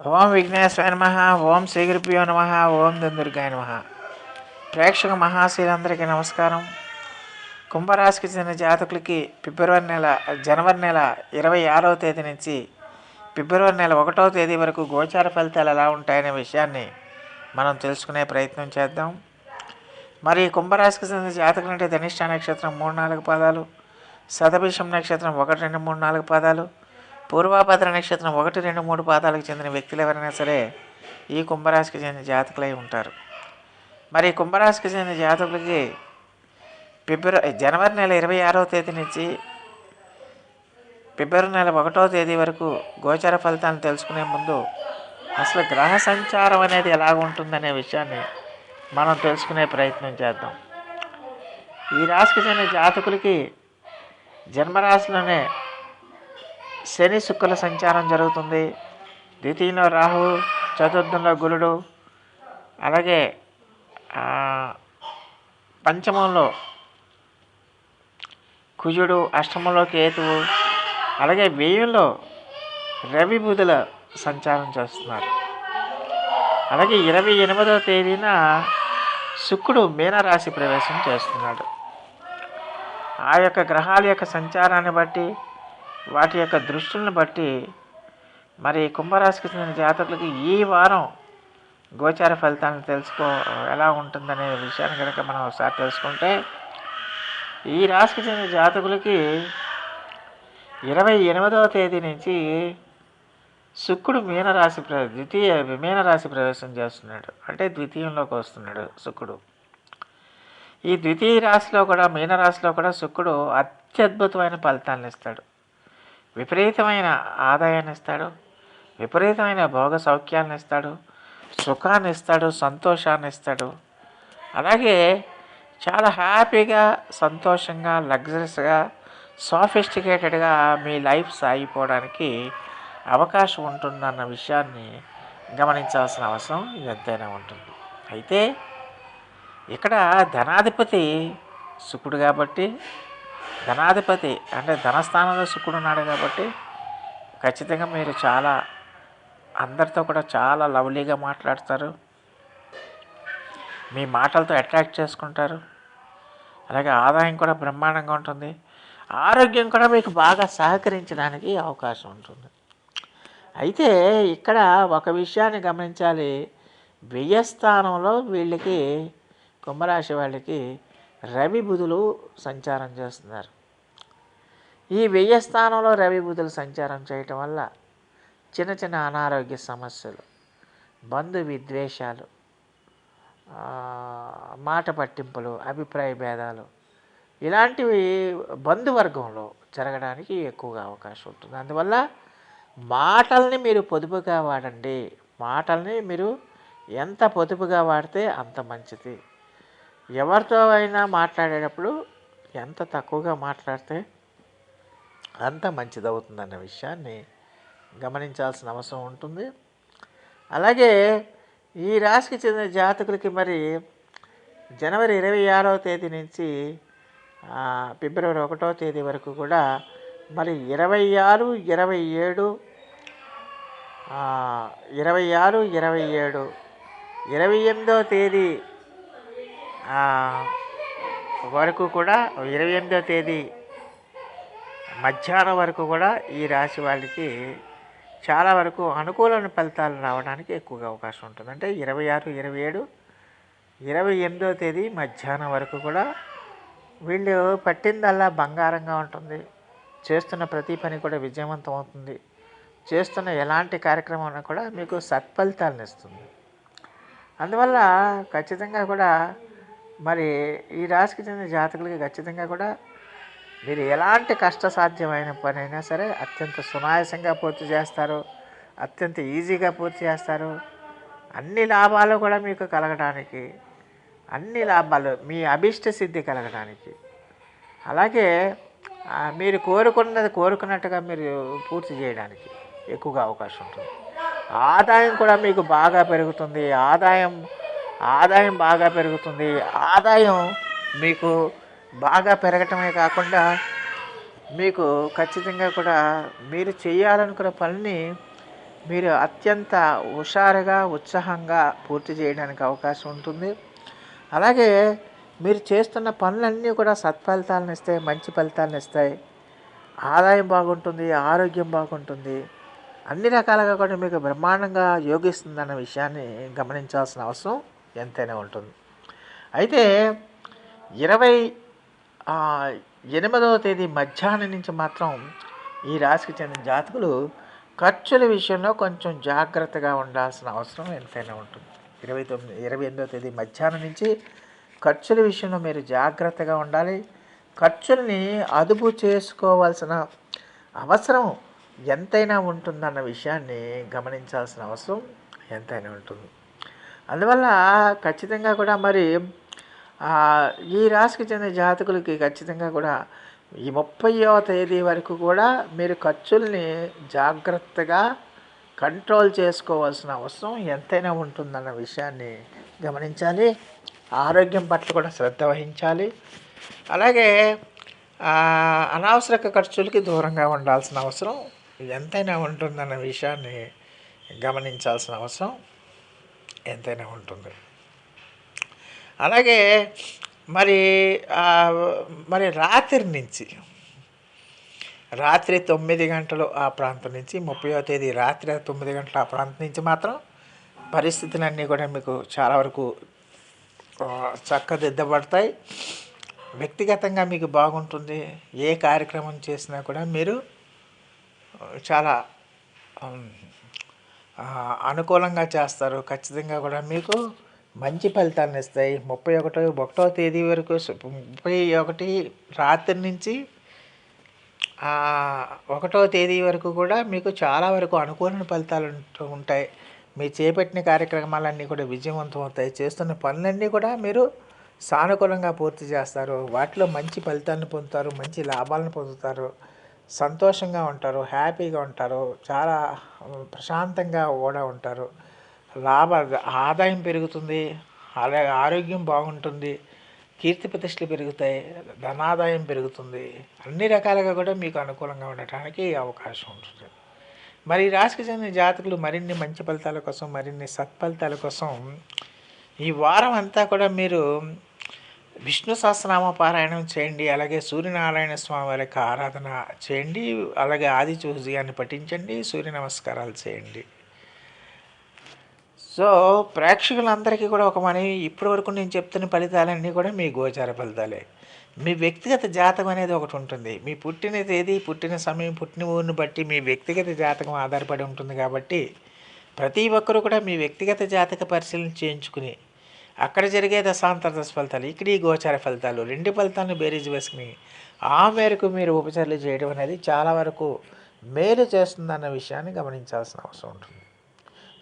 ఓం విఘ్నేశ్వర నమ ఓం శ్రీగురుభ్యో నమ ఓం దుందుర్గాయ నమ. ప్రేక్షక మహాశీలందరికీ నమస్కారం. కుంభరాశికి చెందిన జాతకులకి ఫిబ్రవరి నెల జనవరి నెల ఇరవై ఆరవ తేదీ నుంచి ఫిబ్రవరి నెల ఒకటవ తేదీ వరకు గోచార ఫలితాలు ఎలా ఉంటాయనే విషయాన్ని మనం తెలుసుకునే ప్రయత్నం చేద్దాం. మరి కుంభరాశికి చెందిన జాతకులు అంటే ధనిష్ట నక్షత్రం మూడు నాలుగు పాదాలు శతభిషం నక్షత్రం ఒకటి రెండు మూడు నాలుగు పాదాలు పూర్వాభద్ర నక్షత్రం ఒకటి రెండు మూడు పాదాలకు చెందిన వ్యక్తులు ఎవరైనా సరే ఈ కుంభరాశికి చెందిన జాతకులై ఉంటారు. మరి కుంభరాశికి చెందిన జాతకులకి ఫిబ్రవరి జనవరి నెల ఇరవై ఆరవ తేదీ నుంచి ఫిబ్రవరి నెల ఒకటో తేదీ వరకు గోచర ఫలితాలను తెలుసుకునే ముందు అసలు గ్రహ సంచారం అనేది ఎలాగ ఉంటుందనే విషయాన్ని మనం తెలుసుకునే ప్రయత్నం చేద్దాం. ఈ రాశికి చెందిన జాతకులకి జన్మరాశిలోనే శని శుక్ల సంచారం జరుగుతుంది. ద్వితీయంలో రాహు చతుర్థంలో గురుడు. అలాగే పంచమంలో కుజుడు అష్టమంలో కేతువు. అలాగే వ్యయంలో రవి బుధుల సంచారం చేస్తున్నారు. అలాగే ఇరవై ఎనిమిదవ తేదీన శుక్రుడు మీనరాశి ప్రవేశం చేస్తున్నాడు. ఆ యొక్క గ్రహాల యొక్క సంచారాన్ని బట్టి వాటి యొక్క దృష్టిని బట్టి మరి కుంభరాశికి చెందిన జాతకులకి ఈ వారం గోచార ఫలితాలను తెలుసుకో ఎలా ఉంటుందనే విషయాన్ని కనుక మనం ఒకసారి తెలుసుకుంటే ఈ రాశికి చెందిన జాతకులకి ఇరవై ఎనిమిదవ తేదీ నుంచి శుక్రుడు మీనరాశి ప్ర ద్వితీయ మీనరాశి ప్రవేశం చేస్తున్నాడు. అంటే ద్వితీయంలోకి వస్తున్నాడు శుక్రుడు. ఈ ద్వితీయ రాశిలో కూడా మీనరాశిలో కూడా శుక్రుడు అత్యద్భుతమైన ఫలితాలను ఇస్తాడు. విపరీతమైన ఆదాయాన్ని ఇస్తాడు విపరీతమైన భోగ సౌఖ్యాలను ఇస్తాడు సుఖాన్ని ఇస్తాడు సంతోషాన్ని ఇస్తాడు అలాగే చాలా హ్యాపీగా సంతోషంగా లగ్జరీస్గా సాఫిస్టికేటెడ్గా మీ లైఫ్ సాగిపోవడానికి అవకాశం ఉంటుందన్న విషయాన్ని గమనించాల్సిన అవసరం ఎంతైనా ఉంటుంది. అయితే ఇక్కడ ధనాధిపతి శుకుడు కాబట్టి ధనాధిపతి అంటే ధనస్థానంలో శుక్రుడు ఉన్నాడు కాబట్టి ఖచ్చితంగా మీరు చాలా అందరితో కూడా చాలా లవ్లీగా మాట్లాడతారు. మీ మాటలతో అట్రాక్ట్ చేసుకుంటారు. అలాగే ఆదాయం కూడా బ్రహ్మాండంగా ఉంటుంది. ఆరోగ్యం కూడా మీకు బాగా సహకరించడానికి అవకాశం ఉంటుంది. అయితే ఇక్కడ ఒక విషయాన్ని గమనించాలి. వ్యయస్థానంలో వీళ్ళకి కుంభరాశి వాళ్ళకి రవి బుధులు సంచారం చేస్తున్నారు. ఈ వ్యయస్థానంలో రవి బుధులు సంచారం చేయటం వల్ల చిన్న చిన్న అనారోగ్య సమస్యలు బంధు విద్వేషాలు మాట పట్టింపులు అభిప్రాయ భేదాలు ఇలాంటివి బంధువర్గంలో జరగడానికి ఎక్కువగా అవకాశం ఉంటుంది. అందువల్ల మాటల్ని మీరు పొదుపుగా వాడండి. మాటల్ని మీరు ఎంత పొదుపుగా వాడితే అంత మంచిది. ఎవరితో అయినా మాట్లాడేటప్పుడు ఎంత తక్కువగా మాట్లాడితే అంత మంచిది అవుతుందన్న విషయాన్ని గమనించాల్సిన అవసరం ఉంటుంది. అలాగే ఈ రాశికి చెందిన జాతకులకి మరి జనవరి ఇరవై ఆరవ తేదీ నుంచి ఫిబ్రవరి ఒకటో తేదీ వరకు కూడా మరి ఇరవై ఆరు ఇరవై ఏడు ఇరవై ఆరు ఇరవై ఏడు ఇరవై ఎనిమిదవ తేదీ వరకు కూడా ఇరవై ఎనిమిదవ తేదీ మధ్యాహ్నం వరకు కూడా ఈ రాశి వాళ్ళకి చాలా వరకు అనుకూలమైన ఫలితాలు రావడానికి ఎక్కువగా అవకాశం ఉంటుంది. అంటే ఇరవై ఆరు ఇరవై ఏడు ఇరవై ఎనిమిదో తేదీ మధ్యాహ్నం వరకు కూడా వీళ్ళు పట్టిందల్లా బంగారంగా ఉంటుంది. చేస్తున్న ప్రతి పని కూడా విజయవంతం అవుతుంది. చేస్తున్న ఎలాంటి కార్యక్రమం కూడా మీకు సత్ఫలితాలను ఇస్తుంది. అందువల్ల ఖచ్చితంగా కూడా మరి ఈ రాశికి చెందిన జాతకులకి ఖచ్చితంగా కూడా మీరు ఎలాంటి కష్టసాధ్యమైన పనైనా సరే అత్యంత సునాయాసంగా పూర్తి చేస్తారు అత్యంత ఈజీగా పూర్తి చేస్తారు. అన్ని లాభాలు కూడా మీకు కలగడానికి అన్ని లాభాలు మీ అభిష్ట సిద్ధి కలగడానికి అలాగే మీరు కోరుకున్నది కోరుకున్నట్టుగా మీరు పూర్తి చేయడానికి ఎక్కువగా అవకాశం ఉంటుంది. ఆదాయం కూడా మీకు బాగా పెరుగుతుంది. ఆదాయం ఆదాయం బాగా పెరుగుతుంది. ఆదాయం మీకు బాగా పెరగటమే కాకుండా మీకు ఖచ్చితంగా కూడా మీరు చేయాలనుకున్న పనిని మీరు అత్యంత హుషారుగా ఉత్సాహంగా పూర్తి చేయడానికి అవకాశం ఉంటుంది. అలాగే మీరు చేస్తున్న పనులన్నీ కూడా సత్ఫలితాలను ఇస్తాయి మంచి ఫలితాలను ఇస్తాయి. ఆదాయం బాగుంటుంది ఆరోగ్యం బాగుంటుంది. అన్ని రకాలుగా కూడా మీకు బ్రహ్మాండంగా యోగిస్తుందన్న విషయాన్ని గమనించాల్సిన అవసరం ఎంతైనా ఉంటుంది. అయితే ఇరవై ఎనిమిదవ తేదీ మధ్యాహ్నం నుంచి మాత్రం ఈ రాశికి చెందిన జాతకులు ఖర్చుల విషయంలో కొంచెం జాగ్రత్తగా ఉండాల్సిన అవసరం ఎంతైనా ఉంటుంది. ఇరవై తొమ్మిది ఇరవై ఎనిమిదవ తేదీ మధ్యాహ్నం నుంచి ఖర్చుల విషయంలో మీరు జాగ్రత్తగా ఉండాలి. ఖర్చుల్ని అదుపు చేసుకోవాల్సిన అవసరం ఎంతైనా ఉంటుందన్న విషయాన్ని గమనించాల్సిన అవసరం ఎంతైనా ఉంటుంది. అందువల్ల ఖచ్చితంగా కూడా మరి ఈ రాశికి చెందిన జాతకులకి ఖచ్చితంగా కూడా ఈ ముప్పైవ తేదీ వరకు కూడా మీరు ఖర్చుల్ని జాగ్రత్తగా కంట్రోల్ చేసుకోవాల్సిన అవసరం ఎంతైనా ఉంటుందన్న విషయాన్ని గమనించాలి. ఆరోగ్యం పట్ల కూడా శ్రద్ధ వహించాలి. అలాగే అనవసర అనవసరక ఖర్చులకి దూరంగా ఉండాల్సిన అవసరం ఎంతైనా ఉంటుందన్న విషయాన్ని గమనించాల్సిన అవసరం ఎంతైనా ఉంటుంది. అలాగే మరి మరి రాత్రి నుంచి రాత్రి తొమ్మిది గంటలు ఆ ప్రాంతం నుంచి ముప్పయో తేదీ రాత్రి తొమ్మిది గంటల ఆ ప్రాంతం నుంచి మాత్రం పరిస్థితులన్నీ కూడా మీకు చాలా వరకు చక్కదిద్దబడతాయి. వ్యక్తిగతంగా మీకు బాగుంటుంది. ఏ కార్యక్రమం చేసినా కూడా మీరు చాలా అనుకూలంగా చేస్తారు. ఖచ్చితంగా కూడా మీకు మంచి ఫలితాలను ఇస్తాయి. ముప్పై ఒకటో ఒకటో తేదీ వరకు ముప్పై ఒకటి రాత్రి నుంచి ఒకటో తేదీ వరకు కూడా మీకు చాలా వరకు అనుకూలమైన ఫలితాలు ఉంటాయి. మీరు చేపట్టిన కార్యక్రమాలన్నీ కూడా విజయవంతం అవుతాయి. చేస్తున్న పనులన్నీ కూడా మీరు సానుకూలంగా పూర్తి చేస్తారు. వాటిలో మంచి ఫలితాలను పొందుతారు మంచి లాభాలను పొందుతారు సంతోషంగా ఉంటారు హ్యాపీగా ఉంటారు చాలా ప్రశాంతంగా కూడా ఉంటారు. లాభ ఆదాయం పెరుగుతుంది అలాగే ఆరోగ్యం బాగుంటుంది కీర్తి ప్రతిష్టలు పెరుగుతాయి ధనాదాయం పెరుగుతుంది. అన్ని రకాలుగా కూడా మీకు అనుకూలంగా ఉండటానికి అవకాశం ఉంటుంది. మరి రాశికి చెందిన జాతకులు మరిన్ని మంచి ఫలితాల కోసం మరిన్ని సత్ఫలితాల కోసం ఈ వారం అంతా కూడా మీరు విష్ణు సహస్రనామ పారాయణం చేయండి అలాగే సూర్యనారాయణ స్వామి వారికి ఆరాధన చేయండి అలాగే ఆది చూసియాన్ని పఠించండి సూర్య నమస్కారాలు చేయండి. సో ప్రేక్షకులందరికీ కూడా ఒక మనవి ఇప్పటి వరకు నేను చెప్తున్న ఫలితాలన్నీ కూడా మీ గోచార ఫలితాలే. మీ వ్యక్తిగత జాతకం అనేది ఒకటి ఉంటుంది. మీ పుట్టిన తేదీ పుట్టిన సమయం పుట్టిన ఊరిని బట్టి మీ వ్యక్తిగత జాతకం ఆధారపడి ఉంటుంది కాబట్టి ప్రతి ఒక్కరూ కూడా మీ వ్యక్తిగత జాతక పరిశీలన చేయించుకుని అక్కడ జరిగే దశాంతర దశ ఫలితాలు ఇక్కడ ఈ గోచార ఫలితాలు రెండు ఫలితాలను బేరీజ్ వేసుకుని ఆ మేరకు మీరు ఉపచర్యలు చేయడం అనేది చాలా వరకు మేలు చేస్తుందన్న విషయాన్ని గమనించాల్సిన అవసరం ఉంటుంది.